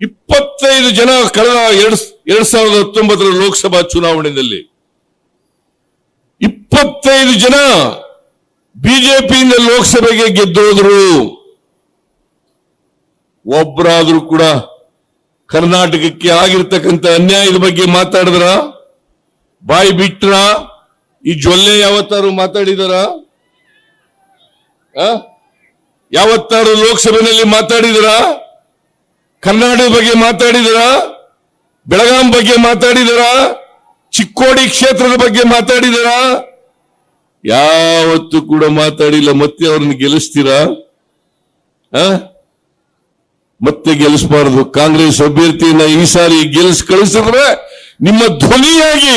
ಇಪ್ಪತ್ತೈದು ಜನ ಕಳೆದ ಎರಡ್ ಎರಡ್ ಸಾವಿರದ ಹತ್ತೊಂಬತ್ತರ ಲೋಕಸಭಾ ಚುನಾವಣೆಯಲ್ಲಿ ಇಪ್ಪತ್ತೈದು ಜನ ಬಿಜೆಪಿಯಿಂದ ಲೋಕಸಭೆಗೆ ಗೆದ್ದೋದ್ರು ಒಬ್ಬರಾದ್ರೂ ಕೂಡ ಕರ್ನಾಟಕಕ್ಕೆ ಆಗಿರ್ತಕ್ಕಂಥ ಅನ್ಯಾಯದ ಬಗ್ಗೆ ಮಾತಾಡಿದ್ರ? ಬಾಯಿ ಬಿಟ್ರ? ಈ ಜೊಲ್ಲೆ ಯಾವತ್ತಾರು ಮಾತಾಡಿದಾರ? ಯಾವತ್ತಾರು ಲೋಕಸಭೆಯಲ್ಲಿ ಮಾತಾಡಿದರ? ಕರ್ನಾಟಕದ ಬಗ್ಗೆ ಮಾತಾಡಿದರ? ಬೆಳಗಾಂ ಬಗ್ಗೆ ಮಾತಾಡಿದರ? ಚಿಕ್ಕೋಡಿ ಕ್ಷೇತ್ರದ ಬಗ್ಗೆ ಮಾತಾಡಿದರ? ಯಾವತ್ತು ಕೂಡ ಮಾತಾಡಿಲ್ಲ. ಮತ್ತೆ ಅವ್ರನ್ನ ಗೆಲ್ಲಿಸ್ತೀರಾ? ಮತ್ತೆ ಗೆಲ್ಲಿಸಬಾರದು. ಕಾಂಗ್ರೆಸ್ ಅಭ್ಯರ್ಥಿಯನ್ನ ಈ ಸಾರಿ ಗೆಲ್ಲಿಸ್ ಕಳಿಸಿದ್ರೆ ನಿಮ್ಮ ಧ್ವನಿಯಾಗಿ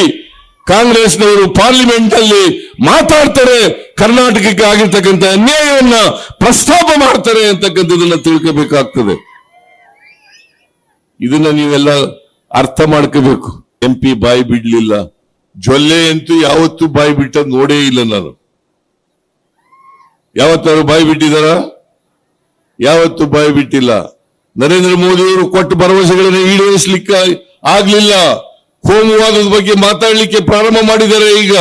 ಕಾಂಗ್ರೆಸ್ನವರು ಪಾರ್ಲಿಮೆಂಟ್ ಅಲ್ಲಿ ಮಾತಾಡ್ತಾರೆ. ಕರ್ನಾಟಕಕ್ಕೆ ಆಗಿರ್ತಕ್ಕಂಥ ಅನ್ಯಾಯವನ್ನ ಪ್ರಸ್ತಾಪ ಮಾಡ್ತಾರೆ ಅಂತಕ್ಕಂಥದನ್ನ ತಿಳ್ಕೋಬೇಕಾಗ್ತದೆ. ಇದನ್ನ ನೀವೆಲ್ಲ ಅರ್ಥ ಮಾಡ್ಕೋಬೇಕು. ಎಂ ಪಿ ಬಾಯಿ ಬಿಡ್ಲಿಲ್ಲ. ಜೊಲ್ಲೆ ಅಂತೂ ಯಾವತ್ತೂ ಬಾಯಿ ಬಿಟ್ಟದ್ ನೋಡೇ ಇಲ್ಲ ನಾನು. ಯಾವತ್ತಾರು ಬಾಯಿ ಬಿಟ್ಟಿದಾರ? ಯಾವತ್ತು ಬಾಯಿ ಬಿಟ್ಟಿಲ್ಲ. ನರೇಂದ್ರ ಮೋದಿ ಅವರು ಕೊಟ್ಟ ಭರವಸೆಗಳನ್ನು ಈಡೇರಿಸಲಿಕ್ಕೆ ಆಗ್ಲಿಲ್ಲ. ಕೋಮುವಾದದ ಬಗ್ಗೆ ಮಾತಾಡಲಿಕ್ಕೆ ಪ್ರಾರಂಭ ಮಾಡಿದ್ದಾರೆ ಈಗ.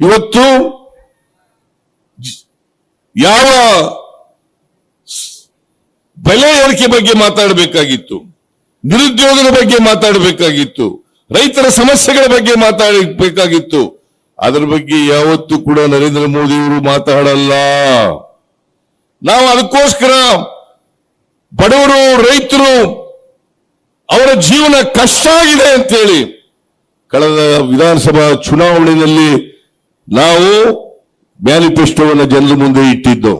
ಇವತ್ತು ಯಾವ ಬೆಲೆ ಏರಿಕೆ ಬಗ್ಗೆ ಮಾತಾಡಬೇಕಾಗಿತ್ತು, ನಿರುದ್ಯೋಗದ ಬಗ್ಗೆ ಮಾತಾಡಬೇಕಾಗಿತ್ತು, ರೈತರ ಸಮಸ್ಯೆಗಳ ಬಗ್ಗೆ ಮಾತಾಡಬೇಕಾಗಿತ್ತು. ಅದರ ಬಗ್ಗೆ ಯಾವತ್ತೂ ಕೂಡ ನರೇಂದ್ರ ಮೋದಿ ಅವರು ಮಾತಾಡಲ್ಲ. ನಾವು ಅದಕ್ಕೋಸ್ಕರ ಬಡವರು, ರೈತರು ಅವರ ಜೀವನ ಕಷ್ಟ ಆಗಿದೆ ಅಂತೇಳಿ ಕಳೆದ ವಿಧಾನಸಭಾ ಚುನಾವಣೆಯಲ್ಲಿ ನಾವು ಮ್ಯಾನಿಫೆಸ್ಟೋವನ್ನು ಜನರ ಮುಂದೆ ಇಟ್ಟಿದ್ದು